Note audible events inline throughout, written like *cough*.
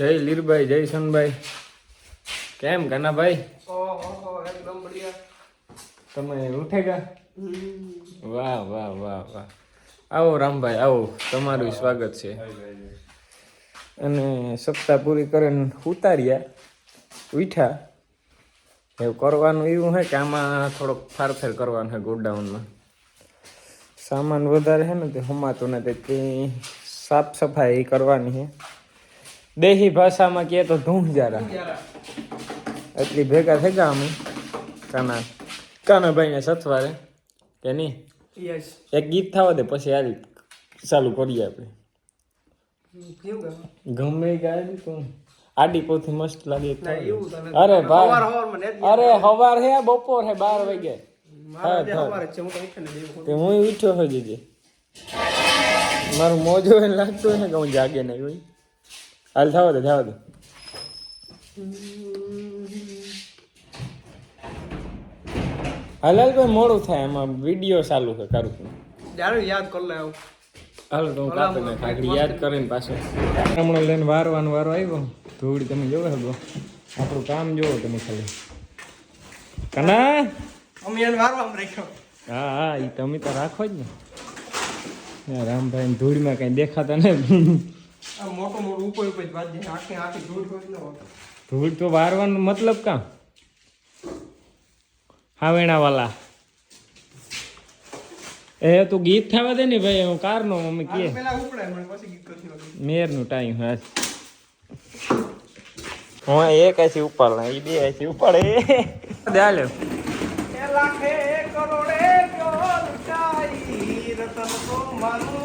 જય લીરભાઈ જય સનભાઈ. કેમ કાનાભાઈ? ભાઈ તમે ઉઠેગા? વાહ વાહ વાહ વાહ. આવો રામભાઈ આવો. તમારું સ્વાગત છે. અને સપ્તાહ પૂરી કરીને ઉતાર્યા. ઉઠ્યા. એવું કરવાનું એવું છે કે આમાં થોડોક ફારફેર કરવાનું છે ગોડાઉનમાં? સામાન વધારે છે ને તે હમાતું ને તે સાફ સફાઈ કરવાની છે દેહી ભાષામાં કહે તો ઢૂંઢજારા એટલી ભેગા થઈ ગયા અમે. કાના કાનાભાઈને સથવારે. કે નહીં? એક ગીત થવા દે પછી હાલ ચાલુ કરીએ આપણે. ગમે ગાય તું આડી પોથી મસ્ત લાગે ના થાય. અરે ભાઈ. અરે હવાર હે બપોર હે બાર વાગે હા, ઉઠ્યો હોય જીજે મારું મોજો લાગતું હોય ને કે હું જાગે નહીં હોય. હાલ થવા દે થવા દે હાલ હાલ ભાઈ મોડું થાય એમાં વીડિયો ચાલુ છે કરું છું. જ્યારે યાદ કરી લે આવું. હાલ તો હું કાપી નાખ આગળ યાદ કરીને પાછો. હમણાં લઈને વારવાનો વારો આવ્યો. ધૂળ તમે જોવે શકો આપણું કામ જોવો તમે ખાલી. કના? અમે એને વારવામાં રાખ્યો. હા હા એ તમે તો રાખો જ ને. રામભાઈ ધૂળમાં કઈ દેખાતા ને આ મોટો મોટો ઉપર ઉપર જ વાજે આખી આખી ધૂળ ન તો વારવાનો મતલબ કાં? હાવેણા વાલા એ તું ગીત થવા દે ને ભાઈ હું કાર નો મમ્મી કે પેલા ઉપડાય મને પછી ગીત કરતી વખતે. મેરનું ટાઈમ હા હું એક આથી ઉપાડ એ બે આથી ઉપાડે. દે હાલે એ લાખે કરોડે ગયો લૂંટાઈ રતન તો મારું.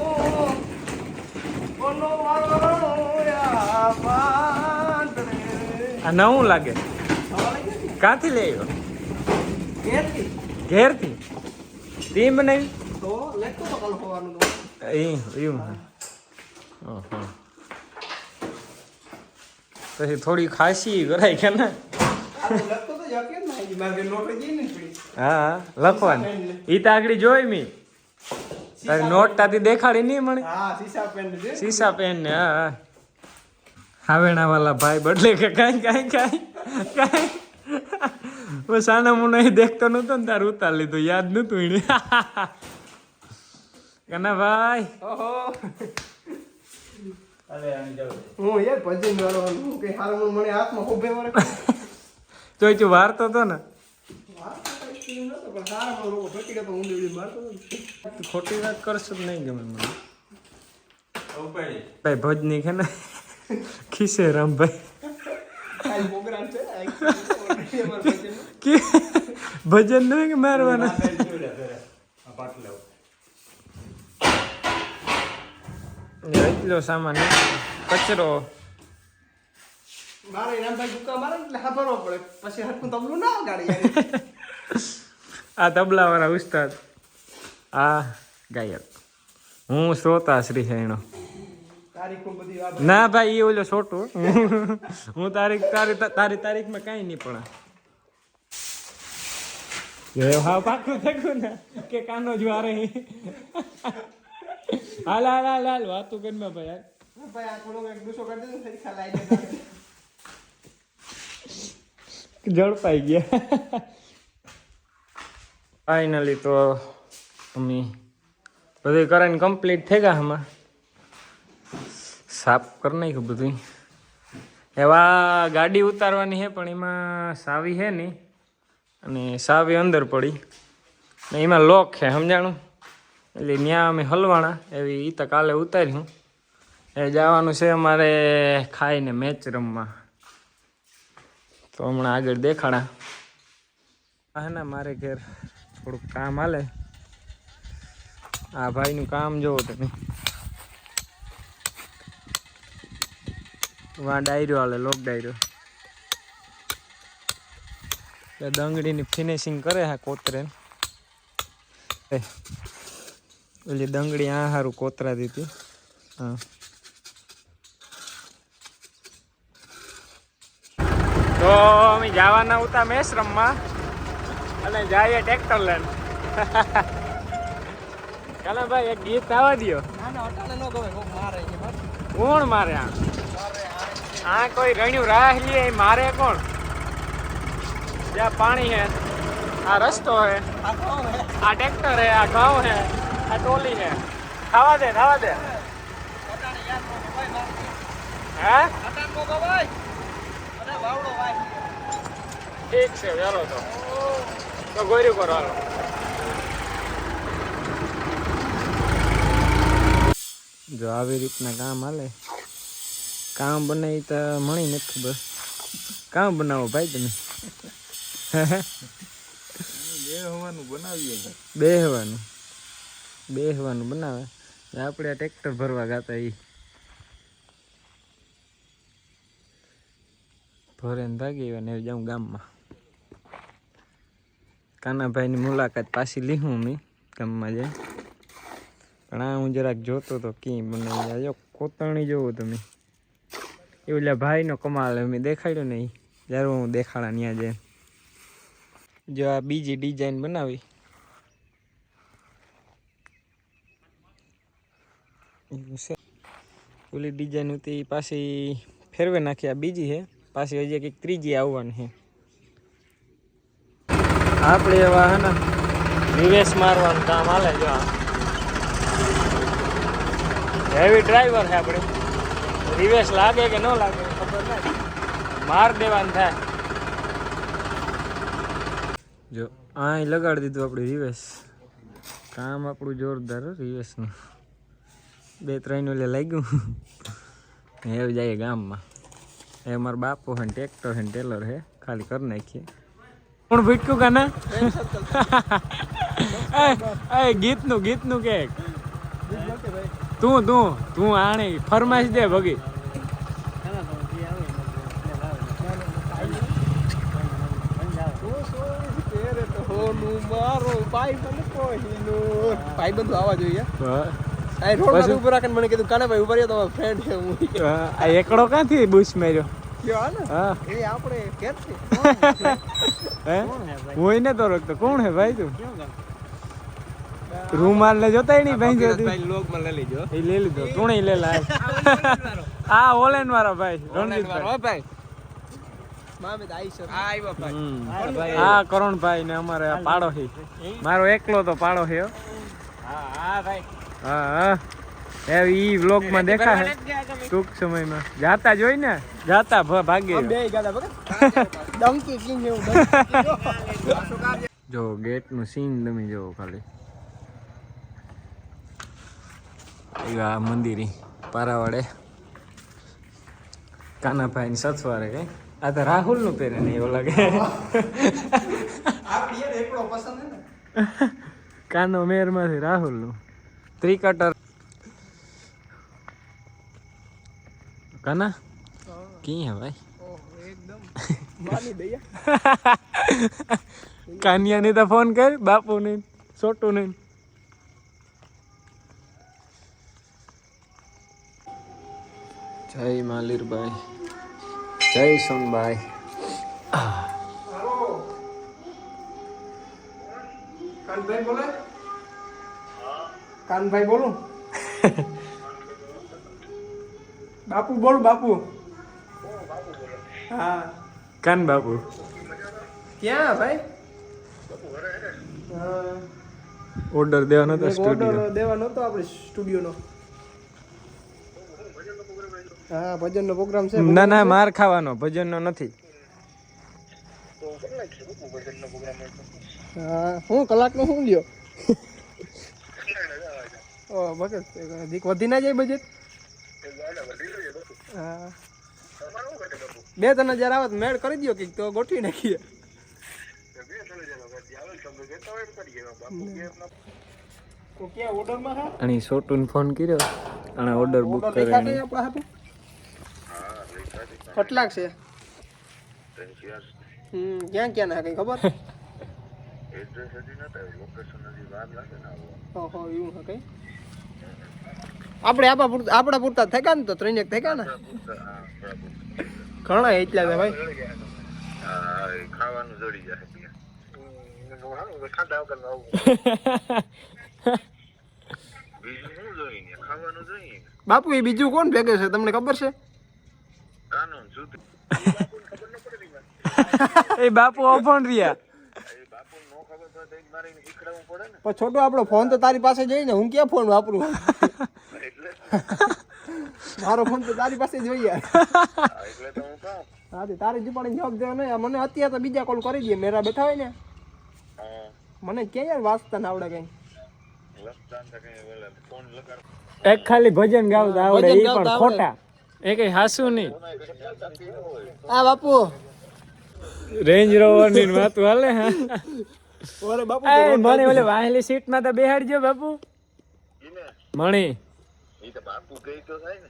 આ નવું લાગે. ક્યાંથી લઈ આવ્યો? ઘેરથી. તે બનાવી. એ પછી થોડી ખાસી કરાય કે ના? હા. લખવાની. ઈ તો આગળ જોઈ મી. તારી નોટ તાતી દેખાડી નહીં મને હા સીસા પેન સીસા પેન ને હા. હા હાવેણા વાલા ભાઈ બદલે કે કાંઈ કાંઈ કાંઈ કાંઈ. હું સાના મુના એ દેખતો નતો ને તારું ઉતાર લીધું યાદ નતું એને. *laughs* કના ભાઈ? ઓહો. હું યાર ભજન વાળો હું કઈ હાલ મને હાથમાં ખોબે વળે. *laughs* તો તું વારતો તો ને? ખોટી વાત કરશો તો નહીં ગમે મને. ભાઈ ભજની છે ને? ખીસે રામભાઈ. ભજન નહીં કે મારવાના? એટલો સામાન કચરો. મારે રામભાઈ દુકાન મારે એટલે સાંભળવો પડે. પછી હરખું તબલું ના યાર. આ તબલા વાળા ઉસ્તાદ. આ ગાયક. હું શ્રોતા શ્રી વાત ના ભાઈ એ ઓલો છોટું. હું તારીખ, તારી તારી તારીખમાં કાંઈ નહીં પણ. હા પાકું થયું ને, કે કાનો જ વારે. હાલ હાલ હાલ હાલ, વાતું કરી ભાઈ આ ઝડપાઈ ગયા. ફાઇનલી તો અમે બધું કરીને કમ્પ્લીટ થઈ ગયા આમાં સાફ કરી નાખ્યું બધું એવા ગાડી ઉતારવાની છે, પણ એમાં સાવી છે નહીં. અને સાવી અંદર પડી. ને એમાં લોક છે, સમજાણું? એટલે ત્યાં અમે હલવાણા એવી ઈ તો કાલે ઉતાર્યું. એ જવાનું છે અમારે ખાઈને મેચ રમવા. તો હમણાં આગળ દેખાડા હા ને મારે ઘેર થોડુંક કામ હાલે. આ ભાઈનું કામ જોવો તમે. વા ડાયરો હાલે, લોક ડાયરો. એટલે દંગડીની ફિનિશિંગ કરે હા કોતરે. ઓલી દંગડી આ સારું કોતરા દીધી. હા. તો અમે જવાના હતા મેસ રમવા અને જાય ટ્રેક્ટર લઈને. ચાલો ભાઈ એક ગીત આવવા દો કોણ મારે આ? આ કોઈ રણ્યું રાહ લે મારે કોણ? જ્યાં પાણી હે આ રસ્તો હે આ કોણ હે. આ ટ્રેક્ટર હે આ ઘઉં હે આ ટોલી હે. ખાવા દે ખાવા દે. હે? ઠીક છે ચાલો તો. તો ગોર્યું કરો જો આવી રીતના કામ હાલે. કામ બનાવી તો મળી નથી બસ કામ બનાવો ભાઈ તમે. બેહવાનું બેહવાનું. બનાવે. ને આપણે આ ટ્રેક્ટર ભરવા ગાતા એ ભરે ને ભાગી અને જાઉં ગામમાં. કાનાભાઈની મુલાકાત પાછી લીધું મેં ગામમાં જાય. પણ આ હું જરાક જોતો તો કી મને આ જો કોતરણી જોવો તમે. એ ઓલા ભાઈનો કમાલ મેં દેખાડ્યો નહીં જ્યારે હું દેખાડા ત્યાં જાય. જો આ બીજી ડિઝાઇન બનાવી. ઓલી ડિઝાઇન હતી, પાછી ફેરવે નાખી આ બીજી છે. પાછી હજી કંઈક ત્રીજી આવવાની છે. આપણે એવા હે ને રિવેશ મારવાનું કામ હાલે જો હેવી ડ્રાઈવર છે આપણે. રિવેશ લાગે કે ન લાગે, ખબર નહીં. માર દેવાનું થાય. જો અહીં લગાડી દીધું આપણે રિવેશ કામ આપણું જોરદાર રિવેશનું બે ત્રણ ઓલે લાગ્યું. *laughs* એવું જાય ગામમાં. એ મારા બાપુ હે ટ્રેક્ટર હે ટેલર હે, ખાલી કરી નાખીએ. કોણ ભીટકું કાના એ ગીતનું ગીતનું કે તું તું તું આણી ફરમાઈશ દે ભગી ભાઈ બંધુ આવવા જોઈએ રોડ પછી? પર ઊભો રાખીને મને કીધું કાના ભાઈ ઊભા રહ્યો તમારો ફ્રેન્ડ છે હું આ એકડો ક્યાંથી બુશ માર્યો હા હા. *laughs* હે? હોય ને તો રખતો કોણ હે ભાઈ તું? રૂમાલ ને જોતા નહીં ભાઈ લઈ એ લઈ લીધો. લે આ ઓલેન વાળા. ભાઈ. રણજીતભાઈ. ભાઈ. મામે તો આઈશર આ આવ્યો ભાઈ. હમ. આ કરણભાઈ ને અમારે આ પાડો મારો એકલો તો પાડો છે હા હા ભાઈ. હા હા. એ ઈ વ્લોગમાં દેખા ટૂંક સમયમાં. જાતા જોઈ ને? જાતા ભાગે જો ગેટનું સીન તમે જોવો ખાલી. આ મંદિરી પારાવાડે કાનાભાઈ ની સથવારે કઈ. આ તો રાહુલનું પહેરે ને એવું લાગે. કાનો મેરમાંથી રાહુલનું. ત્રિકટર કાના કી હે ભાઈ ઓહ એકદમ માની દયા કાનિયાને તો ફોન કર બાપુ ને છોટું ને જય માલિરભાઈ જય સોનભાઈ કાનભાઈ બોલે કાનભાઈ બોલું બાપુ બોલ બાપુ. હા. કાન બાપુ? ક્યાં ભાઈ? ઓર્ડર દેવાનો હતો સ્ટુડિયો દેવાનો હતો આપણે સ્ટુડિયોનો હા ભજનનો પ્રોગ્રામ છે. ના ના માર ખાવાનો. ભજનનો નથી. હા હું કલાકનો શું લ્યો? *laughs* ઓ બસ દીક વધી ના જાય બજેટ હા. બે ત્રણ હજાર આવે મેળ કરી દો કે તો ગોઠવી નાખીએ. અને છોટું ફોન કર્યો. અને ઓર્ડર બુક ઓર્ડર કરે દેખાડે આપણા હાટુ કેટલાક છે? હમ ક્યાં ક્યાં ના કઈ ખબર? *laughs* ઓહો એવું હા કઈ? આપણે આપણા પૂરતા આપણા પૂરતા થઈ ગયા ને તો ત્રણેક થઈ ગયા ને ઘણા એટલા છે ભાઈ ખાવાનું જડી જાય બાપુ એ બીજું કોણ ભેગે છે? તમને ખબર છે? એ બાપુ અભણ રહ્યા. પણ છોટો આપણો ફોન તો તારી પાસે જઈને હું ક્યાં ફોન વાપરું? *laughs* મારો ફોન તો તારી પાસે જોઈએ હા તે તારી જીપાણી જવાબ દેવા નહીં. મને અત્યારે તો બીજા કોલ કરી દે. મેરા બેઠા હોય ને. મને કે યાર વાંચતા ના આવડે કઈ? એક ખાલી ભજન ગાવતા આવડે એ પણ ખોટા. એ કઈ હાસુ નહીં. આ બાપુ. રેન્જ રોવરની વાત હાલે હા. ઓરે બાપુ મને ઓલે વાહેલી સીટમાં તો બેહાડજો બાપુ. મણી.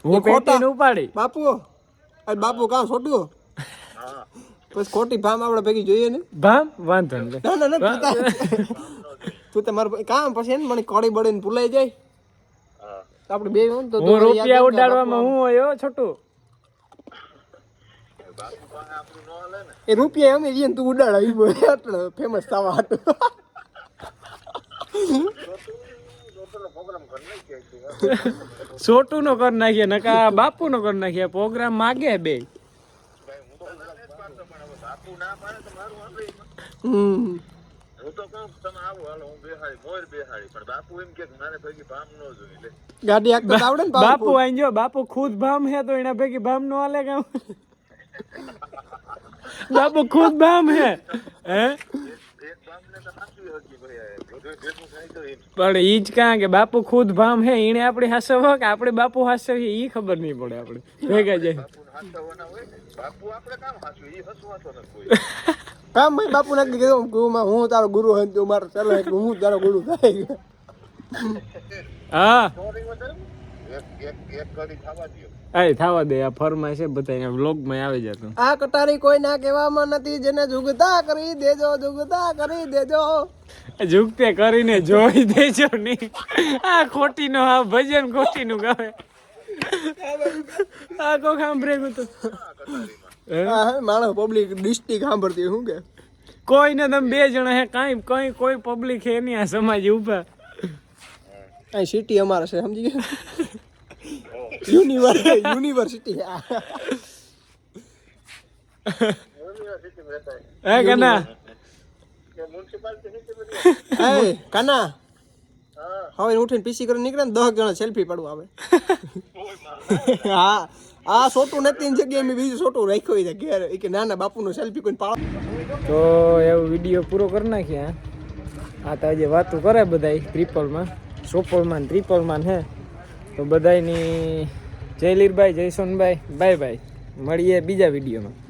હું એ. પેટી ઉપાડી. બાપુ અરે બાપુ કામ છોટું પછી ખોટી ભામ આપણે ભેગી જોઈએ ને? ભામ? વાંધો નહીં. ના ના ના તું તાર- કામ પછી એને મને કડી બળીને ભૂલાઈ જાય. આપણે બે તો હું રૂપિયા ઉડાડવામાં હું હોય છોટું. એ રૂપિયા અમે જઈએ તું ઉડાડ આવી બોલ ફેમસ થવા હતું *laughs* છોટું નો કરી નાખીએ નકા બાપુ નો કરી નાખીએ. પ્રોગ્રામ માગે બે. હમ. ગાડી હાંકતા આવડે બાપુ બાપુ આઈ જો બાપુ ખુદ ભામ હે તો એના ભેગી ભામ નો હાલે કામ *laughs* બાપુ ખુદ ભામ હે હે? પણ ઈ જ કાં કે બાપુ ખુદ ભામ હે એને આપણી હાસવ કે આપણે બાપુ હાસવ ઈ ખબર નહીં પડે આપણે. ભેગા જાય. કામ ભાઈ બાપુ નક્કી કીધું ગુરુમાં હું તારો ગુરુ હોય તું મારો ચાલો એટલે હું તારો ગુરુ થાય હા. આય થવા દે આ ફરમાય છે બધા અહીંયા વ્લોગમાં આવી જતું આ કટારી કોઈ ના કહેવામાં નથી જેને જુગતા કરી દેજો જુગતા કરી દેજો. જુગતે કરીને જોઈ દેજો નહીં. આ ખોટીનો આ ભજન ખોટીનું ગાવે. આ કો સાંભળે તો. હે? હા હા માણસ પબ્લિક ડિસ્ટ્રિક્ટ સાંભળતી શું કે? કોઈને તમે બે જણા હે કાંઈ કઈ કોઈ પબ્લિક હે નહીં આ સમાજ ઉપર. અહીં સિટી અમારે છે સમજી ગયા? યુનિવર્સ યુનિવર્સિટી હે કના એ કાના હવે ઉઠીને પીસી કરીને નીકળે ને દસ જણા સેલ્ફી પડવા આવે. *laughs* હા આ છોટું નથી એની જગ્યાએ મેં બીજું છોટું રાખ્યું હોય છે ઘેર. કે નાના ના બાપુનો સેલ્ફી કોઈને પાડો તો એવો વીડિયો પૂરો કરી નાખ્યા આ તો આજે વાતો કરે બધાય ત્રિપલમાં. સોપલમાં ને ત્રિપલમાં હે. તો બધાયની જય લીરભાઈ જય સોનભાઈ બાય બાય. મળીએ બીજા વિડીયોમાં.